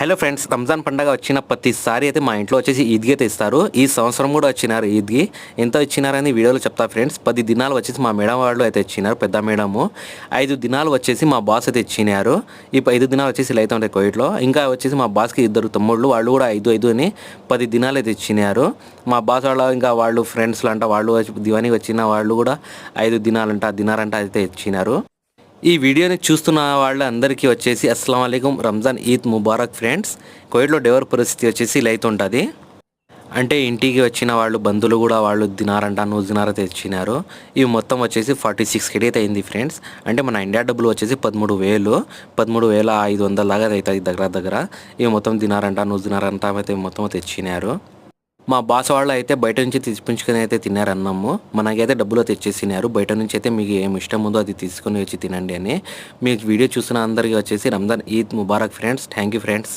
Hello friends Ramzan పండగ వచ్చిన ప్రతిసారి అయితే మా ఇంట్లో వచ్చేసి ఈద్గి అయితే ఇస్తారు. ఈ సంవత్సరం కూడా వచ్చినారు ఈద్గి ఎంత ఇచ్చినారని వీడియోలో చెప్తా ఫ్రెండ్స్. పది దినాలు వచ్చేసి మా మేడం వాళ్ళు అయితే ఇచ్చినారు పెద్ద మేడము. ఐదు దినాలు వచ్చేసి మా బాస్ అయితే ఇచ్చినారు. ఈ ఐదు దినాలు వచ్చేసి ఇలా అయితే ఉంటాయి కోయిట్లో ఇంకా వచ్చేసి మా బాస్కి ఇద్దరు తమ్ముళ్ళు వాళ్ళు కూడా ఐదు ఐదు అని పది దినాలు అయితే ఇచ్చినారు. మా బాస్ వాళ్ళ ఇంకా వాళ్ళు ఫ్రెండ్స్లు అంట వాళ్ళు దివానికి వచ్చిన వాళ్ళు కూడా ఐదు దినాలంట దినారంట అయితే ఇచ్చినారు. ఈ వీడియోని చూస్తున్న వాళ్ళందరికీ వచ్చేసి అస్సలం అయికం రంజాన్ ఈద్ ముబారక్ ఫ్రెండ్స్. కోవిడ్లో డెవర్ పరిస్థితి వచ్చేసి ఇలా ఉంటుంది. అంటే ఇంటికి వచ్చిన వాళ్ళు బంధువులు కూడా వాళ్ళు దినారంట నువ్వు దినార తెచ్చినారు. ఇవి మొత్తం వచ్చేసి ఫార్టీ సిక్స్ కెడీ అయింది ఫ్రెండ్స్. అంటే మన ఇండియా డబ్బులు వచ్చేసి పదమూడు వేలు. పదమూడు వేల ఐదు వందల లాగా అవుతుంది దగ్గర దగ్గర. ఇవి మొత్తం దినారంట నువ్వు దినారంట అయితే మొత్తం తెచ్చినారు. మా బాస్ వాళ్ళు అయితే బయట నుంచి తెప్పించుకొని అయితే తిన్నారు అన్నము. మనకైతే డబ్బులు తెచ్చేసినారు. బయట నుంచి అయితే మీకు ఏం ఇష్టం ఉందో అది తీసుకొని వచ్చి తినండి అని. మీకు వీడియో చూసిన అందరికీ వచ్చేసి Ramzan Eid Mubarak friends. Thank you friends.